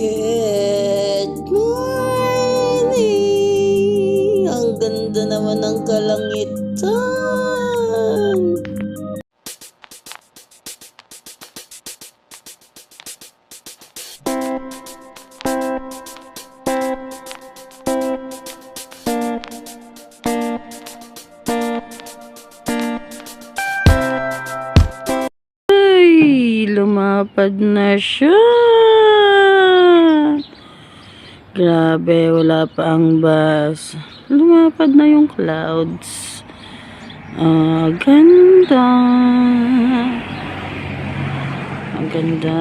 Good morning! Ang ganda naman ng kalangitan! Ay, lumapad na siya. Grabe, wala pa ang bus. Lumapad na yung clouds. Ah, ganda. Ang ganda.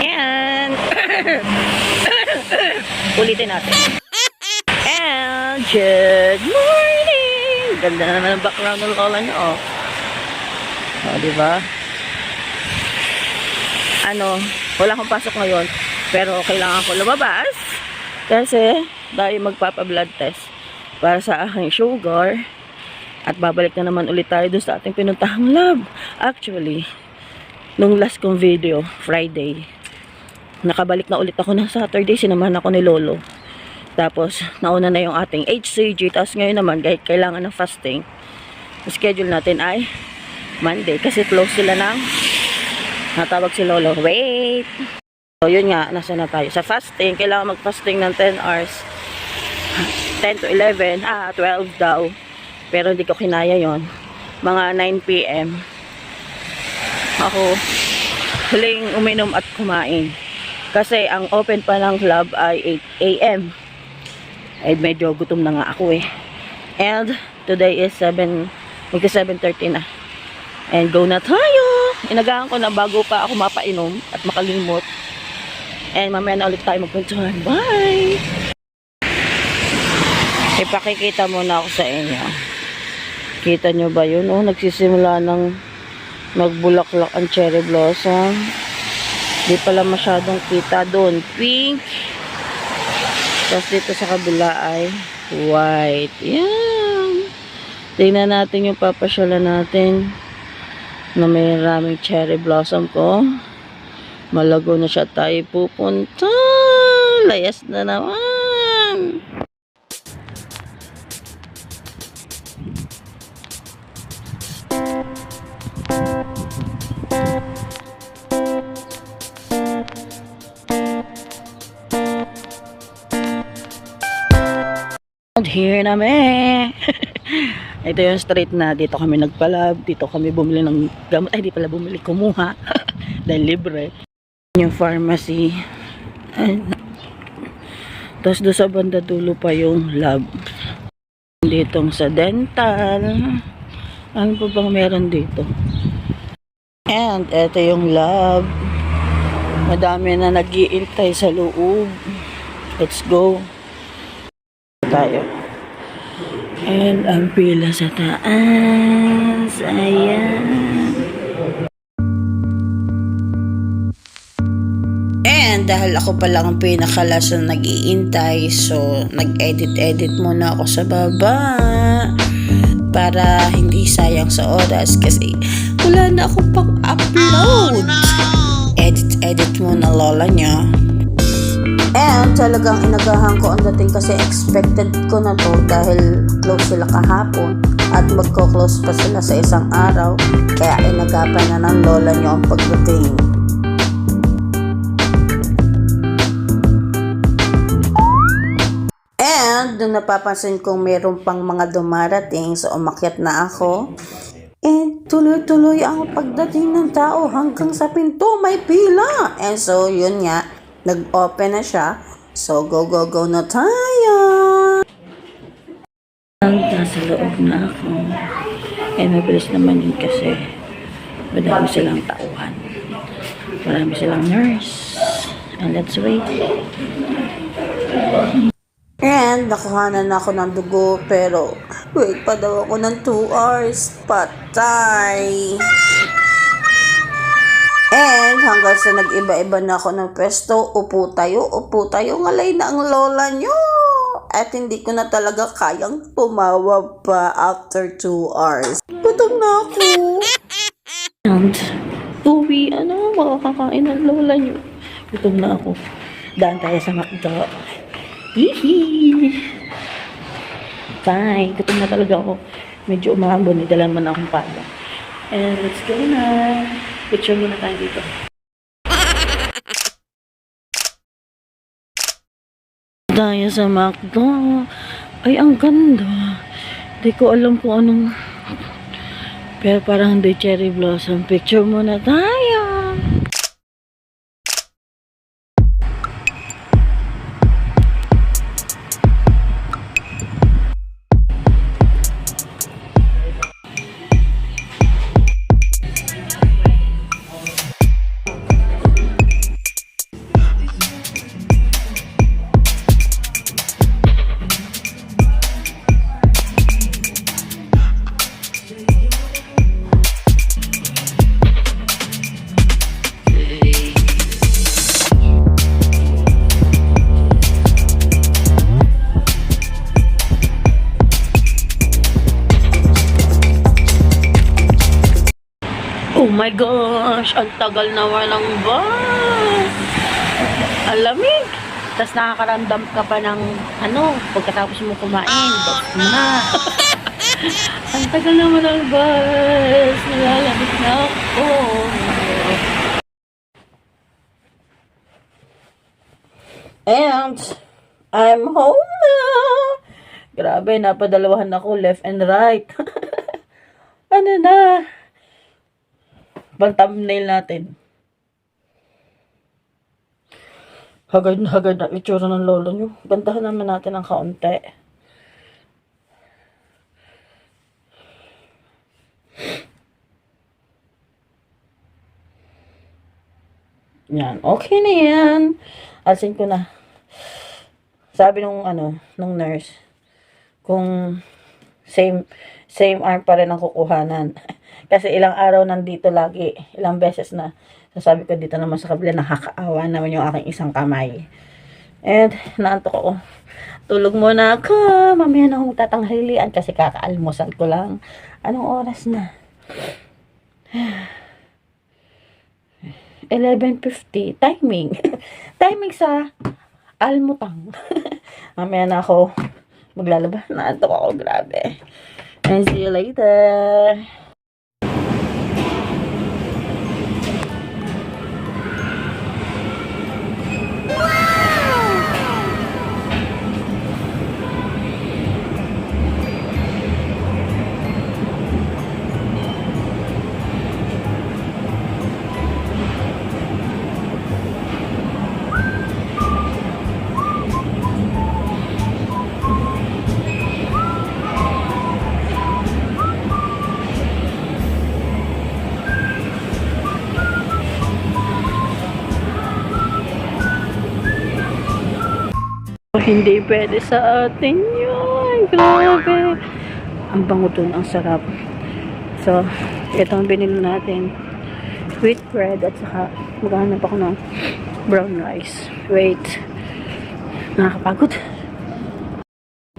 And, ulitin natin. And, good morning! Ganda na naman ang background ng lola niyo, oh. Oh, di ba? Ano, wala akong pasok ngayon, pero kailangan ko lumabas kasi dahil magpapa-blood test para sa aking sugar at babalik na naman ulit tayo doon sa ating pinuntahang lab. Actually, nung last kong video, Friday, nakabalik na ulit ako ng Saturday, sinamahan ako ni Lolo. Tapos, nauna na yung ating HCG. Tapos ngayon naman, kahit kailangan ng fasting, schedule natin ay Monday. Kasi close sila ng natawag si Lolo. Wait! So, yun nga, nasa na tayo. Sa fasting, kailangan mag-fasting ng 10 hours. 10 to 11. Ah, 12 daw. Pero hindi ko kinaya yon Mga 9 p.m. Ako, huling uminom at kumain. Kasi ang open pa ng club ay 8 a.m. Ay medyo gutom na nga ako eh. And today is 7, magka 7.30 na. And go na tayo! Inagahan ko na bago pa ako mapainom at makalimot. And mamaya na ulit tayo magpuntuhan. Bye! Ipakikita muna ako sa inyo. Kita nyo ba yun? Oh, nagsisimula ng nagbulaklak ang cherry blossom. Di pala masyadong kita doon. Pink. Tapos dito sa kabila ay white. Yan. Tingnan natin yung papasyalan natin na may maraming cherry blossom ko. Malago na siya tayo pupunta. Layas na naman. And here na me. Ito yung street na dito kami nagpalab, dito kami bumili ng gamot. Ay, di pala bumili, kumuha. Dahil libre. Yung pharmacy. Tapos doon sa banda dulo pa yung lab. Ditong sa dental. Ano pa bang meron dito? And ito yung lab. Madami na nagiintay sa loob. Let's go tayo. And ang pila sa taas. Ayan. And dahil ako pa lang ang pinakalas na nag-iintay, so nag-edit-edit muna ako sa baba para hindi sayang sa oras kasi wala na ako pang upload. Edit-edit muna lola niya. And talagang inagahan ko ang dating kasi expected ko na to dahil close sila kahapon at magko-close pa sila sa isang araw kaya inagapan na ng lola niyo ang pagdating. And nung napapansin kong meron pang mga dumarating so umakyat na ako And tuloy-tuloy ang pagdating ng tao hanggang sa pinto may pila. And so, yun nga, nag-open na siya. So, go, go, go na tayo! Nasa loob na ako. Eh, mabilis naman yun kasi madami silang tauhan. Marami silang nurse. And let's wait. And nakuhanan na ako ng dugo pero wait pa daw ako ng 2 hours. Patay! And hanggang sa nag-iba-iba na ako ng pwesto, upo tayo, upo tayo, ngalay na ang lola nyo. At hindi ko na talaga kayang tumawa pa after 2 hours. Gutom na ako. And uwi. Ano, makakakain ng lola nyo. Gutom na ako. Daan tayo sa McDo. Hihi! Fine, gutom na talaga ako. Medyo umahambon, idala man akong pala. And let's go na. Picture muna tayo dito. Tayo sa McDo. Ay, ang ganda. Hindi ko alam kung anong... Pero parang hindi cherry blossom. Picture muna tayo. Ang tagal naman ng bus! Ang lamig! Tapos nakakaramdam ka pa ng ano, pagkatapos mo kumain, bus na. ang tagal naman ng bus! Nalalamig na ako. And I'm home na! Grabe, napadalawahan ako left and right. ano na? Pang thumbnail natin. Hagad na hagad na itsura ng lolo nyo. Gandahan naman natin ang kaunti. Yan. Okay na yan. Alsin ko na. Sabi nung ano, nung nurse, kung same same arm pa rin ang kukuhanan. Kasi ilang araw nandito lagi, ilang beses na. Sasabi ko dito naman sa kabila, nakakaawa naman yung aking isang kamay. And, naantok ako. Tulog muna ako. Mamaya na akong tatanghalian kasi kakaalmusal ko lang. Anong oras na? 11.50. Timing. Timing sa almutang. Mamaya na ako maglalaba. Naantok ako. Grabe. And see you later. Hindi pwede sa atin yun. Grabe. Ang bango dun, ang sarap. So, ito ang binili natin. Wheat bread at saka maghanap ako ng brown rice. Wait. Nakakapagod.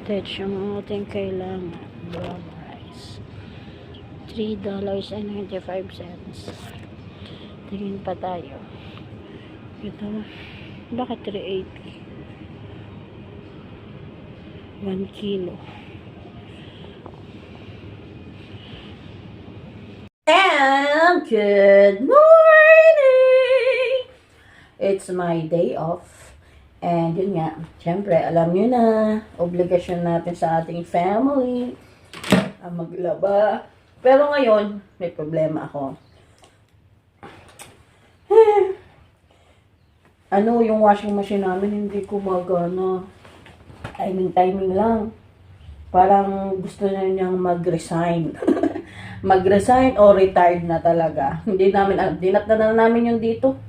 That's yung ating kailangan. Brown rice. $3.95. Tingin pa tayo. Ito. Bakit 380? 1 kilo. And good morning! It's my day off. And yun nga, syempre, alam nyo na, obligasyon natin sa ating family ang maglaba. Pero ngayon, may problema ako. ano, yung washing machine namin hindi gumagana timing-timing lang. Parang gusto na niyang mag-resign. mag-resign o retired na talaga. Hindi namin, dinat na, na namin yung dito.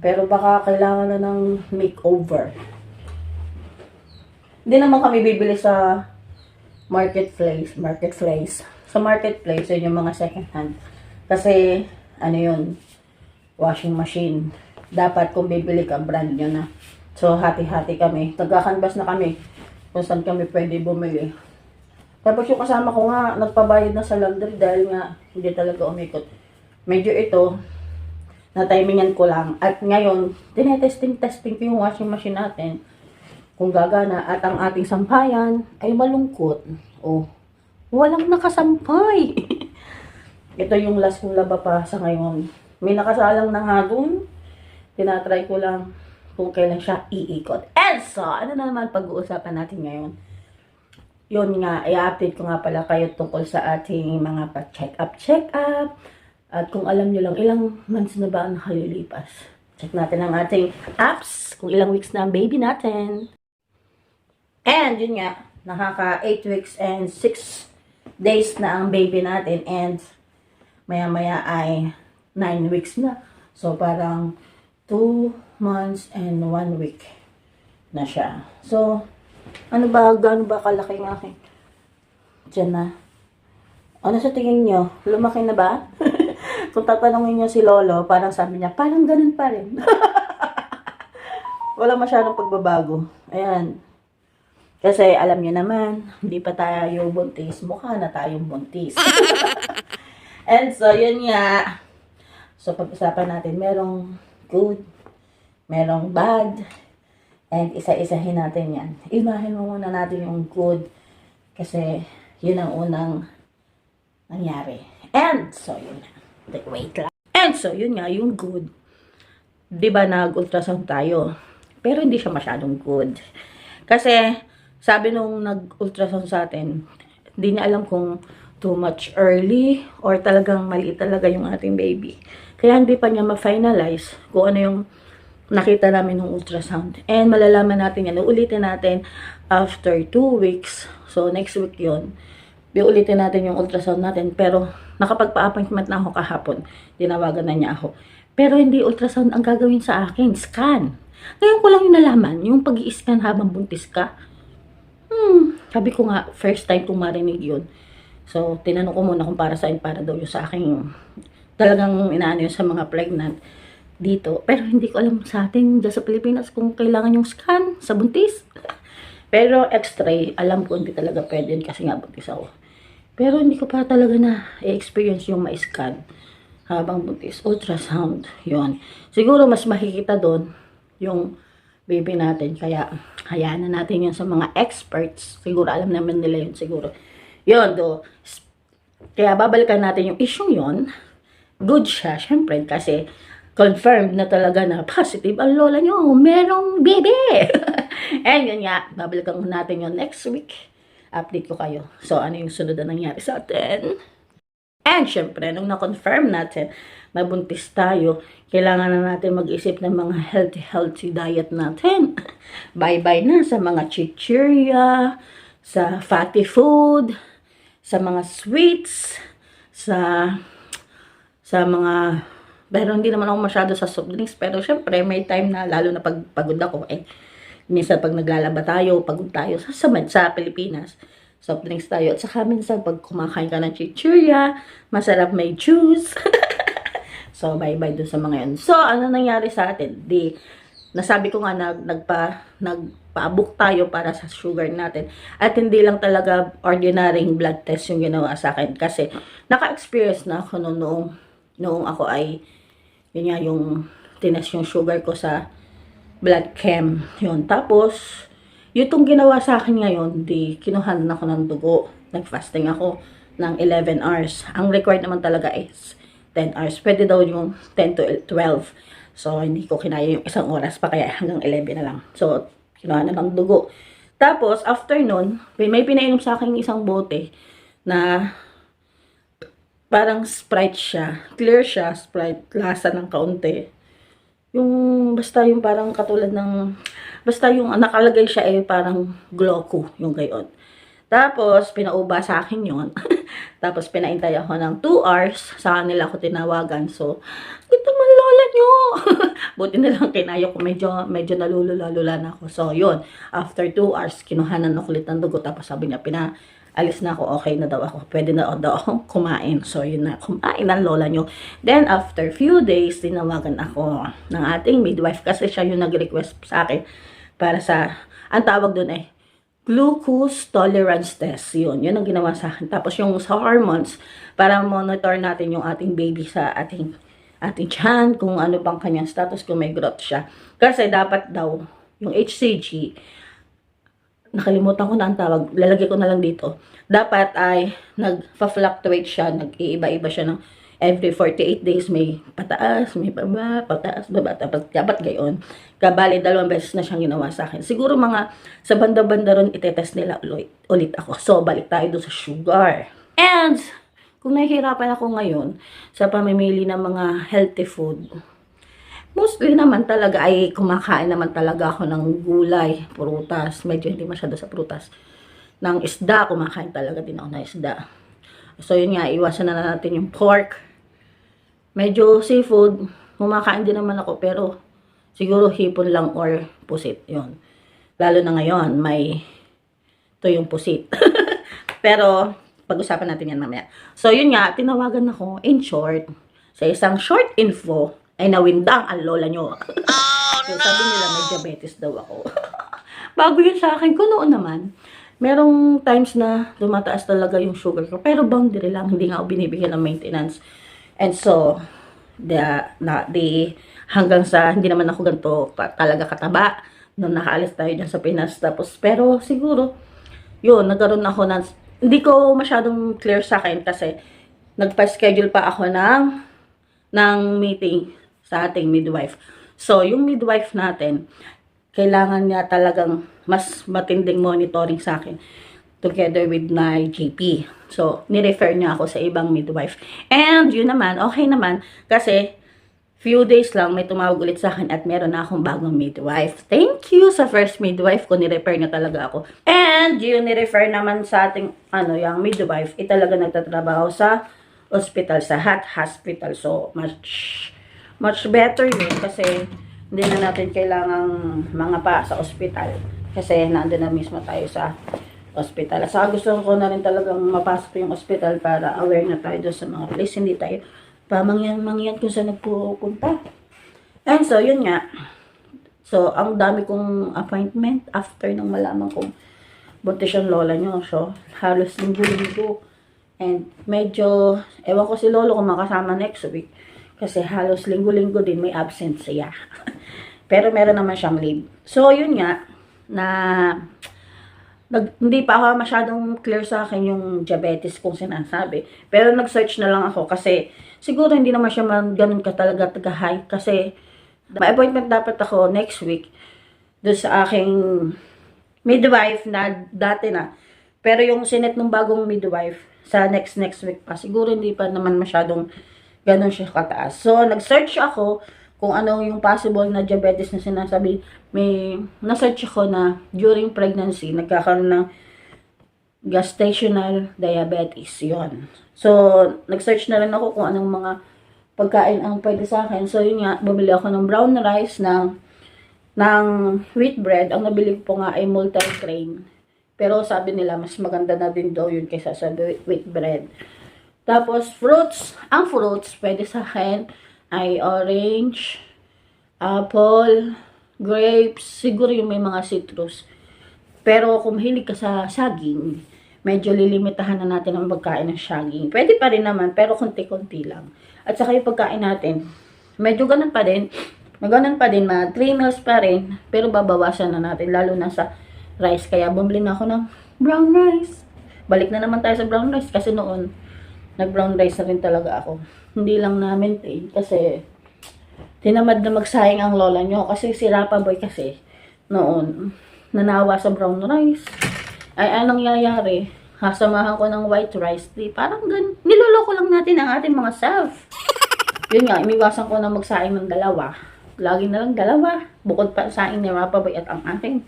Pero baka kailangan na ng makeover. Hindi naman kami bibili sa marketplace. Marketplace. Sa marketplace, yun yung mga second hand. Kasi, ano yun, washing machine. Dapat kung bibili ka, brand nyo na. So, hati-hati kami. Nagkakanbas na kami kung saan kami pwede bumili. Tapos yung kasama ko nga, nagpabayad na sa laundry dahil nga hindi talaga umikot. Medyo ito, na-timingan ko lang. At ngayon, tinetesting-testing ko yung washing machine natin kung gagana at ang ating sampayan ay malungkot. O, walang nakasampay. Ito yung last kong laba pa sa ngayon. May nakasalang na nga dun. Tinatry ko lang kung kailan siya iikot. So, ano na naman pag-uusapan natin ngayon? Yun nga, i-update ko nga pala kayo tungkol sa ating mga pa-check up, check up. At kung alam nyo lang, ilang months na ba ang nakalilipas? Check natin ang ating apps, kung ilang weeks na ang baby natin. And yun nga, nakaka 8 weeks and 6 days na ang baby natin and maya-maya ay 9 weeks na. So parang 2 months and 1 week na siya. So, ano ba, gaano ba kalaki ng aking? Diyan na. Ano sa tingin nyo? Lumaki na ba? Kung tatanungin nyo si Lolo, parang sabi niya, parang ganun pa rin. Wala masyadong pagbabago. Ayan. Kasi alam niyo naman, hindi pa tayo buntis. Mukha na tayong buntis. And so, yun nga. So, pag-usapan natin, merong good, merong bad, and isa-isahin natin yan. Imahin mo muna natin yung good, kasi yun ang unang nangyari. And so, yun na. Wait lang. And so, yun nga, yung good. Ba nag-ultrasound tayo? Pero hindi siya masyadong good. Kasi, sabi nung nag-ultrasound sa atin, hindi niya alam kung too much early or talagang maliit talaga yung ating baby. Kaya hindi pa niya ma-finalize kung ano yung nakita namin ng ultrasound. And malalaman natin yan. Uulitin natin after 2 weeks. So, next week yon Biulitin natin yung ultrasound natin. Pero, nakapagpa-appointment na ako kahapon. Tinawagan na niya ako. Pero, hindi ultrasound ang gagawin sa akin. Scan. Ngayon ko lang yung nalaman. Yung pag scan habang buntis ka. Hmm, sabi ko nga, first time kong marinig yun. So, tinanong ko muna kung para saan, para daw yung sa aking, talagang inaano yun sa mga pregnant dito. Pero hindi ko alam sa atin, dyan sa Pilipinas, kung kailangan yung scan sa buntis. Pero x-ray, alam ko hindi talaga pwede kasi nga buntis ako. Pero hindi ko pa talaga na experience yung ma-scan habang buntis. Ultrasound, yon Siguro mas makikita doon yung baby natin. Kaya, hayaan na natin yun sa mga experts. Siguro, alam naman nila yun siguro. Yun, do. Kaya, babalikan natin yung issue yun. Good siya, syempre, kasi confirmed na talaga na positive ang lola nyo. Merong baby! And yun nga, babalikan natin yun next week. Update ko kayo. So, ano yung sunod na nangyari sa atin? And syempre, nung na-confirm natin na buntis tayo, kailangan na natin mag-isip ng mga healthy-healthy diet natin. Bye-bye na sa mga chichirya, sa fatty food, sa mga sweets, sa sa mga pero hindi naman ako masyado sa soft drinks. Pero syempre may time na lalo na pag pagod ako eh minsan pag naglalaba tayo pagod tayo sa sa, sa Pilipinas soft drinks tayo. At saka minsan pag kumakain ka ng chichirya masarap may juice. So bye bye dun sa mga yun. So ano nangyari sa atin? Di nasabi ko nga nag, nagpa nagpa-book tayo para sa sugar natin. At hindi lang talaga ordinary blood test yung ginawa sa akin. Kasi naka-experience na ako noong, noong ako ay yun nga yung tinest yung sugar ko sa blood chem. Yun. Tapos yung itong ginawa sa akin ngayon di kinuhan ako ng dugo. Nag-fasting ako ng 11 hours. Ang required naman talaga is 10 hours. Pwede daw yung 10 to 12 so hindi ko kinaya yung isang oras pa kaya hanggang 11 na lang. So kinuha na ng dugo. Tapos after nun may pinainom sa akin isang bote na parang Sprite siya. Clear siya, Sprite. Lasa ng kaunti. Yung, basta yung parang katulad ng, basta yung nakalagay siya eh parang Gloco, yung gayon. Tapos, pinauba sa akin yon Tapos, pinaintay ako ng 2 hours. Sa kanila ako tinawagan. So, ito man lola nyo. Buti na lang kinaya ko. Medyo, medyo nalulula-lula na ako. So, yun. After 2 hours, kinuhanan ako ulit ng dugo. Tapos, sabi niya, pina, alis na ako, okay na daw ako. Pwede na daw ako kumain. So, yun na, kumain ng lola nyo. Then, after few days, tinawagan ako ng ating midwife kasi siya yung nag-request sa akin para sa, ang tawag doon eh, glucose tolerance test. Yun, yun ang ginawa sa akin. Tapos yung sa hormones, para monitor natin yung ating baby sa ating ating tiyan, kung ano bang kanyang status, kung may growth siya. Kasi dapat daw, yung HCG, nakalimutan ko na ang tawag, lalagay ko na lang dito. Dapat ay nag-fluctuate siya, nag-iiba-iba siya ng every 48 days may pataas, may baba, pataas, baba, dapat, dapat gayon. Kabali, dalawang beses na siyang ginawa sa akin. Siguro mga sa banda-banda ron, itetest nila ulit, ulit ako. So, balik tayo doon sa sugar. And, kung nahihirapan ako ngayon sa pamimili ng mga healthy food, mostly naman talaga ay kumakain naman talaga ako ng gulay, prutas. Medyo hindi masyado sa prutas. Ng isda, kumakain talaga din ako ng isda. So, yun nga, iwasan na natin yung pork. Medyo seafood, kumakain din naman ako, pero siguro hipon lang or pusit. Yun. Lalo na ngayon, may ito yung pusit. pero, pag-usapan natin yan mamaya. So, yun nga, tinawagan ako, in short, sa isang short info, ay nawindang ang lola nyo. so, sabi nila, may diabetes daw ako. Bago yun sa akin, kung noon naman, merong times na tumataas talaga yung sugar ko. Pero boundary lang, hindi nga ako binibigyan ng maintenance. And so, the, na, the, hanggang sa, hindi naman ako ganito ta- talaga kataba nung nakaalis tayo dyan sa Pinas. Tapos, pero siguro, yun, nagkaroon ako ng, hindi ko masyadong clear sa akin kasi nagpa-schedule pa ako ng, ng meeting sa ating midwife. So, yung midwife natin, kailangan niya talagang mas matinding monitoring sa akin together with my GP. So, nirefer niya ako sa ibang midwife. And yun naman, okay naman kasi few days lang may tumawag ulit sa akin at meron na akong bagong midwife. Thank you sa first midwife ko, nirefer niya talaga ako. And yung nirefer naman sa ating ano, yung midwife, eh talaga nagtatrabaho sa hospital, sa HAT hospital. So, much, much better yun kasi hindi na natin kailangang mga pa sa ospital. Kasi nandun na mismo tayo sa ospital. Sa gusto ko na rin talagang mapasok yung ospital para aware na tayo sa mga place. Hindi tayo pamangyan-mangyan kung saan nagpupunta. And so, yun nga. So, ang dami kong appointment after nung malaman kong buntis yung lola nyo. So, halos linggo-linggo. And medyo, ewan ko si lolo kung makasama next week. Kasi halos linggo-linggo din may absent siya. Pero meron naman siyang leave. So, yun nga, na nag, hindi pa ako masyadong clear sa akin yung diabetes kung sinasabi. Pero nag-search na lang ako kasi siguro hindi naman siya man ganun ka talaga taga-high kasi may appointment dapat ako next week doon sa aking midwife na dati na. Pero yung sinet ng bagong midwife sa next next week pa, siguro hindi pa naman masyadong ganun siya kataas. So, nag-search ako kung ano yung possible na diabetes na sinasabi. May na-search ako na during pregnancy, nagkakaroon ng gestational diabetes. yon So, nag-search na rin ako kung anong mga pagkain ang pwede sa akin. So, yun nga, bumili ako ng brown rice, ng, ng wheat bread. Ang nabili ko nga ay multi-grain. Pero sabi nila, mas maganda na din daw yun kaysa sa wheat bread. Tapos, fruits. Ang fruits, pwede sa akin ay orange, apple, grapes, siguro yung may mga citrus. Pero kung mahilig ka sa saging, medyo lilimitahan na natin ang pagkain ng saging. Pwede pa rin naman, pero konti-konti lang. At saka yung pagkain natin, medyo ganun pa din. Ganun pa din, mga 3 meals pa rin, pero babawasan na natin, lalo na sa rice. Kaya bumili na ako ng brown rice. Balik na naman tayo sa brown rice kasi noon, nag-brown rice na rin talaga ako. Hindi lang na-maintain kasi tinamad na magsayang ang lola nyo kasi si Rapa Boy kasi noon nanawa sa brown rice. Ay anong nangyayari? Kasamahan ko ng white rice. Di, parang gan niloloko lang natin ang ating mga self. Yun nga, imiwasan ko na magsayang ng dalawa. Lagi na lang dalawa. Bukod pa sa ni Rapa Boy at ang aking.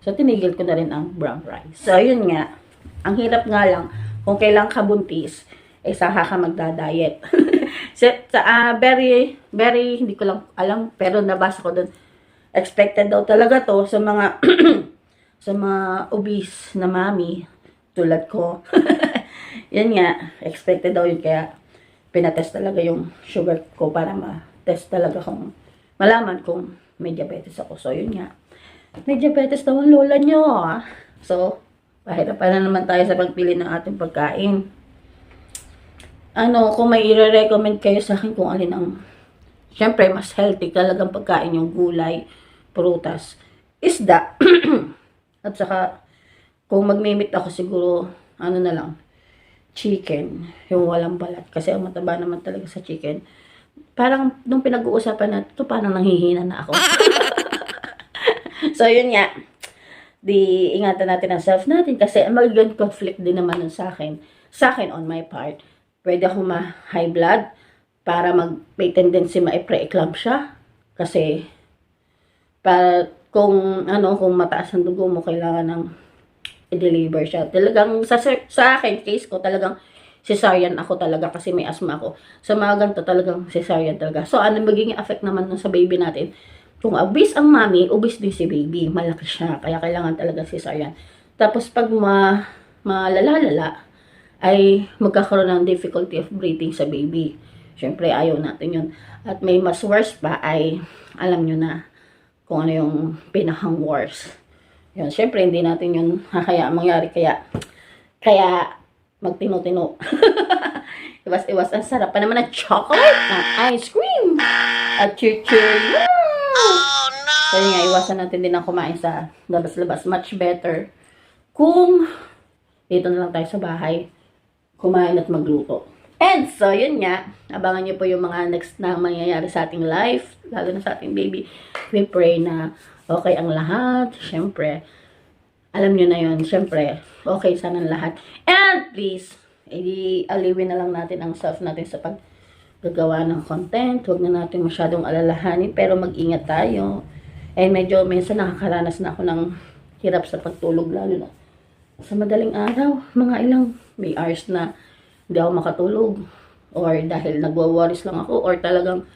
So, tinigil ko na rin ang brown rice. So, yun nga. Ang hirap nga lang, kung kailang kabuntis, eh saka ka magda-diet. so, sa, ah, very, very, hindi ko lang alam, pero nabasa ko doon, expected daw talaga to sa mga, sa mga obese na mami, tulad ko. Yan nga, expected daw yun, kaya pinatest talaga yung sugar ko para ma-test talaga kung, malaman kung may diabetes ako. So, yun nga. May diabetes daw ang lola nyo, ah. So, pahirapan na naman tayo sa pagpili ng ating pagkain. ano, kung may i-recommend kayo sa akin kung alin ang, syempre, mas healthy talagang pagkain yung gulay, prutas, isda. At saka, kung magmimit ako siguro, ano na lang, chicken, yung walang balat. Kasi ang mataba naman talaga sa chicken. Parang, nung pinag-uusapan na, ito parang nanghihina na ako. so, yun nga. Di, ingatan natin ang self natin kasi magiging conflict din naman nun sa akin. Sa akin, on my part, pwede ako ma-high blood para mag, may tendency ma-pre-eclampsia. Kasi, para, kung, ano, kung mataas ang dugo mo, kailangan ng i-deliver siya. Talagang, sa, sa akin, case ko, talagang cesarean ako talaga kasi may asthma ako. Sa mga ganito talagang cesarean talaga. So, ano magiging effect naman nun sa baby natin? Kung obese ang mami, obese din si baby. Malaki siya. Kaya kailangan talaga cesarean. Tapos, pag ma, malalala, ay magkakaroon ng difficulty of breathing sa baby. Siyempre, ayaw natin yun. At may mas worse pa ay, alam nyo na, kung ano yung pinakang worse. Yun, siyempre, hindi natin yun hakayaan mangyari. Kaya, kaya, magtino-tino. Iwas-iwas. Ang sarap pa naman ng chocolate, ng ice cream, at cheer-cheer. Yun nga, iwasan natin din ang kumain sa labas-labas. Much better kung dito na lang tayo sa bahay, kumain at magluto. And so, yun nga, abangan nyo po yung mga next na mangyayari sa ating life, lalo na sa ating baby. We pray na okay ang lahat. Siyempre, alam nyo na yun, siyempre, okay sana lahat. And please, edi aliwin na lang natin ang self natin sa paggagawa ng content. Huwag na natin masyadong alalahanin, pero mag-ingat tayo. And medyo, minsan nakakaranas na ako ng hirap sa pagtulog, lalo na sa madaling araw, mga ilang may hours na hindi ako makatulog. Or dahil nagwa-worries lang ako, or talagang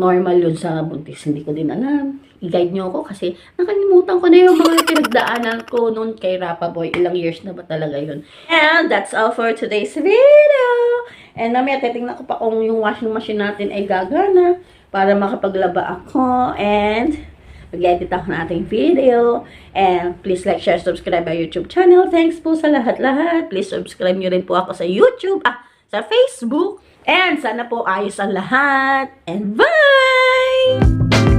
normal yun sa buntis. Hindi ko din alam. I-guide nyo ako kasi nakalimutan ko na yung mga pinagdaanan ko noon kay Rapa Boy. Ilang years na ba talaga yun. And that's all for today's video. And mamaya titingnan ko pa kung yung washing machine natin ay gagana para makapaglaba ako. And mag-edit ako ng ating video. And please like, share, subscribe our YouTube channel. Thanks po sa lahat-lahat. Please subscribe nyo rin po ako sa YouTube, ah, sa Facebook. And sana po ayos ang lahat. And bye!